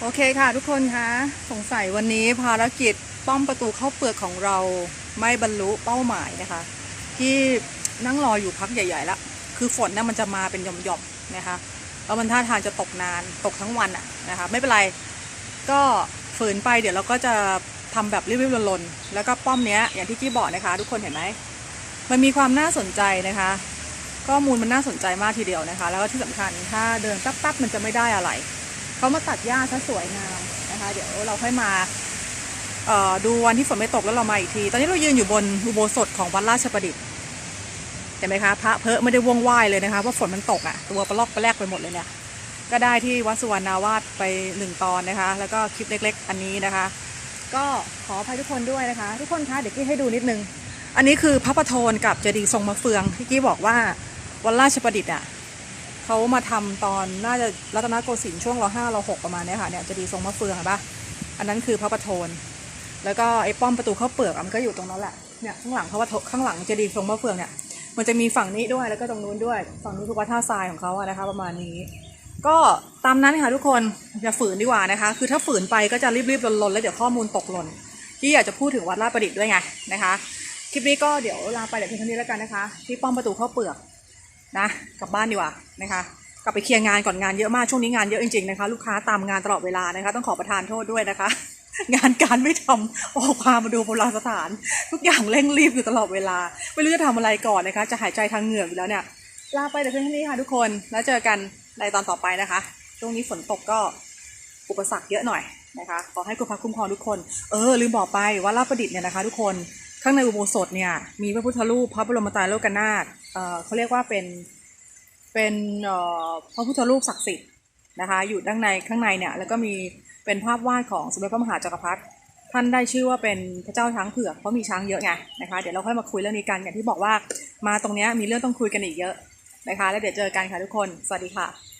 โอเคค่ะ ทุกคนคะสงสัยวันนี้ภารกิจป้อมประตูเข้าเปลือกของเราไม่บรรลุเป้าหมายนะคะ ที่นั่งรออยู่พักใหญ่ๆแล้วคือฝนเนี่ยมันจะมาเป็นหย่อมๆนะคะแล้วมันท่าทางจะตกนานตกทั้งวันอะนะคะไม่เป็นไรก็ฝืนไปเดี๋ยวเราก็จะทำแบบรีบๆลนๆแล้วก็ป้อมเนี้ยอย่างที่กี้บอกนะคะ ทุกคนเห็นไหมมันมีความน่าสนใจนะคะ ข้อมูลมันน่าสนใจมากทีเดียวนะคะ แล้วก็ที่สำคัญถ้าเดินแป๊บๆมันจะไม่ได้อะไร เขามาตัดหญ้าซะสวยงามนะคะ เดี๋ยวเราค่อยมาดูวันที่ฝนไม่ตกแล้วเรามาอีกที ตอนนี้เรายืนอยู่บนอุโบสถของวัดราชประดิษฐ์เห็นไหมคะพระเพอไม่ได้ว่องไหวเลยนะคะเพราะฝนมันตกอะ่ะ ตัวปลอกประแลกไปหมดเลยเนี่ยก็ได้ที่วัดสุวรรณาวาสไปหนึ่งตอนนะคะ แล้วก็คลิปเล็ก ๆ อันนี้นะคะ ก็ขออภัยทุกคนด้วยนะคะ ทุกคนคะเดี๋ยวกี้ให้ดูนิดนึง อันนี้คือพระประโทนกับเจดีย์ทรงมะเฟืองที่กี้บอกว่าวัดราชประดิษฐ์อะ เขามาทำตอนน่าจะรัตนโกสินทร์ช่วงรห้ารหกประมาณเนี้ยค่ะเนี่ยจะดีทรงมะเฟืองเห็นปะอันนั้นคือพระประโทน แล้วก็ไอ้ป้อมประตูข้าวเปลือกมันก็อยู่ตรงนั้นแหละเนี่ยข้างหลังพระประโทข้างหลังเจะดีทรงมะเฟืองเนี่ยมันจะมีฝั่งนี้ด้วยแล้วก็ตรงนู้นด้วย ฝั่งนู้นคือวัดท่าทรายของเขาอะนะคะ ประมาณนี้ ก็ตามนั้นค่ะทุกคนอย่าฝืนดีกว่านะคะ คือถ้าฝืนไปก็จะรีบๆลนๆแล้วเดี๋ยวข้อมูลตกหล่นที่อยากจะพูดถึงวัดลาดประดิษฐ์ด้วยไงนะคะคลิปนี้ก็เดี๋ยวลาไปแต่เพียงเท่านี้แล้วกันนะคะ ที่ป้อมประตูข้าวเปลือก นะกลับบ้านดีกว่านะคะกลับไปเคลียร์งานก่อนงานเยอะมากช่วงนี้งานเยอะจริงๆนะคะลูกค้าตามงานตลอดเวลานะคะต้องขอประทานโทษด้วยนะคะ งานการไม่ทำออกพามาดูโบราณสถาน ทุกอย่างเร่งรีบอยู่ตลอดเวลา ไม่รู้จะทำอะไรก่อนนะคะ จะหายใจทางเหงื่ออยู่แล้วเนี่ยลาไปแต่เพียงเท่านี้ค่ะทุกคนแล้วเจอกันในตอนต่อไปนะคะ ช่วงนี้ฝนตกก็อุปสรรคเยอะหน่อยนะคะขอให้คุณพระคุ้มครองทุกคน เออลืมบอกไปว่าลาประดิษฐ์เนี่ยนะคะ ทุกคน ข้างในอุโบสถเนี่ยมีพระพุทธรูปพระบรมไตรโลกนาถเเขาเรียกว่าเป็นเป็นพระพุทธรูปศักดิ์สิทธิ์นะคะอยู่ด้านในข้างในเนี่ยแล้วก็มีเป็นภาพวาดของสมเด็จพระมหาจักรพรรดิท่านได้ชื่อว่าเป็นพระเจ้าช้างเผือกเพราะมีช้างเยอะไงนะคะเดี๋ยวเราค่อยมาคุยเรื่องนี้กันอย่างที่บอกว่ามาตรงนี้มีเรื่องต้องคุยกันอีกเยอะนะคะ แล้วเดี๋ยวเจอกันค่ะทุกคน สวัสดีค่ะ